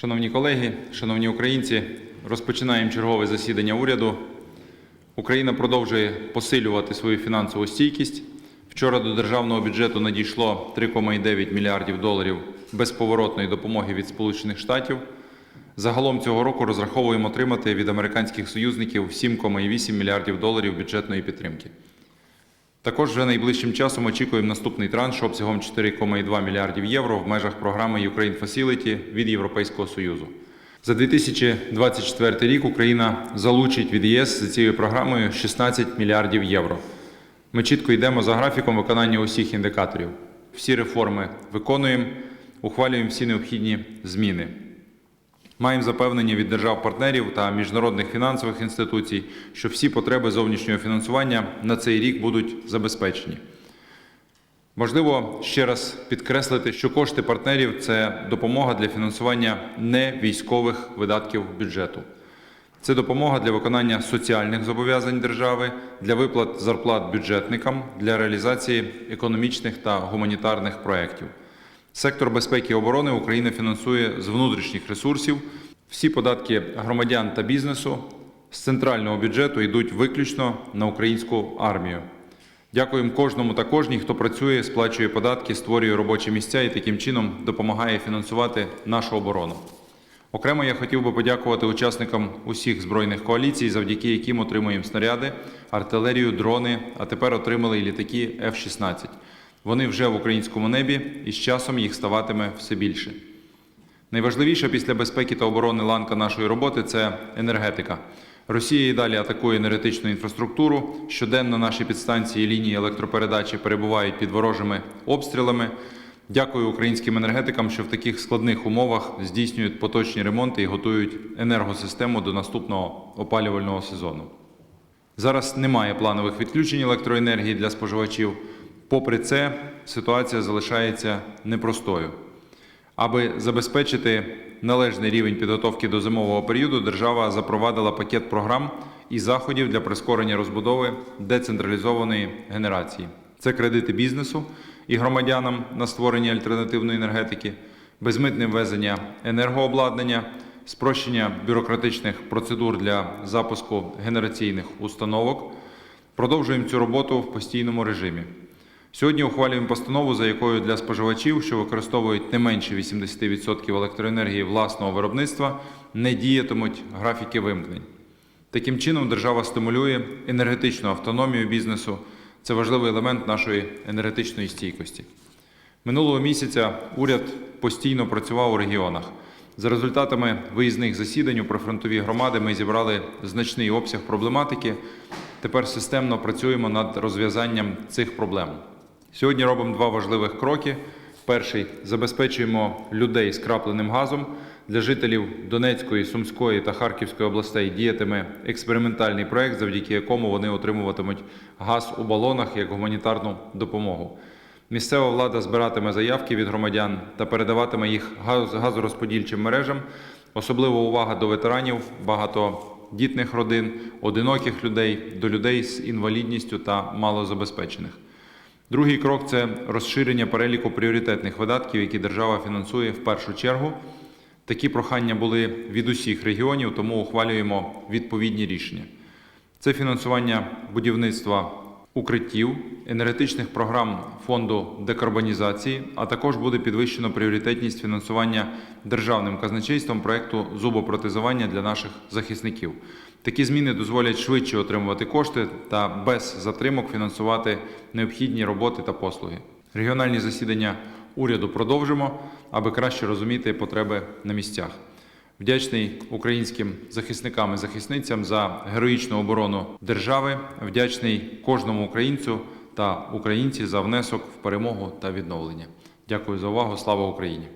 Шановні колеги, шановні українці, розпочинаємо чергове засідання уряду. Україна продовжує посилювати свою фінансову стійкість. Вчора до державного бюджету надійшло 3,9 мільярдів доларів безповоротної допомоги від Сполучених Штатів. Загалом цього року розраховуємо отримати від американських союзників 7,8 мільярдів доларів бюджетної підтримки. Також вже найближчим часом очікуємо наступний транш обсягом 4,2 мільярдів євро в межах програми Ukraine Facility від Європейського Союзу. За 2024 рік Україна залучить від ЄС за цією програмою 16 мільярдів євро. Ми чітко йдемо за графіком виконання усіх індикаторів. Всі реформи виконуємо, ухвалюємо всі необхідні зміни. Маємо запевнення від держав-партнерів та міжнародних фінансових інституцій, що всі потреби зовнішнього фінансування на цей рік будуть забезпечені. Важливо ще раз підкреслити, що кошти партнерів це допомога для фінансування невійськових видатків бюджету. Це допомога для виконання соціальних зобов'язань держави, для виплат зарплат бюджетникам, для реалізації економічних та гуманітарних проєктів. Сектор безпеки і оборони Україна фінансує з внутрішніх ресурсів. Всі податки громадян та бізнесу з центрального бюджету йдуть виключно на українську армію. Дякуємо кожному та кожній, хто працює, сплачує податки, створює робочі місця і таким чином допомагає фінансувати нашу оборону. Окремо я хотів би подякувати учасникам усіх збройних коаліцій, завдяки яким отримуємо снаряди, артилерію, дрони, а тепер отримали і літаки F-16. Вони вже в українському небі, і з часом їх ставатиме все більше. Найважливіша після безпеки та оборони ланка нашої роботи це енергетика. Росія і далі атакує енергетичну інфраструктуру. Щоденно наші підстанції і лінії електропередачі перебувають під ворожими обстрілами. Дякую українським енергетикам, що в таких складних умовах здійснюють поточні ремонти і готують енергосистему до наступного опалювального сезону. Зараз немає планових відключень електроенергії для споживачів. Попри це, ситуація залишається непростою. Аби забезпечити належний рівень підготовки до зимового періоду, держава запровадила пакет програм і заходів для прискорення розбудови децентралізованої генерації. Це кредити бізнесу і громадянам на створення альтернативної енергетики, безмитне ввезення енергообладнання, спрощення бюрократичних процедур для запуску генераційних установок. Продовжуємо цю роботу в постійному режимі. Сьогодні ухвалюємо постанову, за якою для споживачів, що використовують не менше 80% електроенергії власного виробництва, не діятимуть графіки вимкнень. Таким чином, держава стимулює енергетичну автономію бізнесу. Це важливий елемент нашої енергетичної стійкості. Минулого місяця уряд постійно працював у регіонах. За результатами виїзних засідань у прифронтові громади ми зібрали значний обсяг проблематики. Тепер системно працюємо над розв'язанням цих проблем. Сьогодні робимо два важливих кроки. Перший забезпечуємо людей скрапленим газом. Для жителів Донецької, Сумської та Харківської областей діятиме експериментальний проект, завдяки якому вони отримуватимуть газ у балонах як гуманітарну допомогу. Місцева влада збиратиме заявки від громадян та передаватиме їх газ- газорозподільчим мережам. Особлива увага до ветеранів, багатодітних родин, одиноких людей, до людей з інвалідністю та малозабезпечених. Другий крок це розширення переліку пріоритетних видатків, які держава фінансує в першу чергу. Такі прохання були від усіх регіонів, тому ухвалюємо відповідні рішення. Це фінансування будівництва укриттів, енергетичних програм фонду декарбонізації, а також буде підвищено пріоритетність фінансування державним казначейством проекту зубопротезування для наших захисників. Такі зміни дозволять швидше отримувати кошти та без затримок фінансувати необхідні роботи та послуги. Регіональні засідання уряду продовжимо, аби краще розуміти потреби на місцях. Вдячний українським захисникам і захисницям за героїчну оборону держави. Вдячний кожному українцю та українці за внесок в перемогу та відновлення. Дякую за увагу. Слава Україні!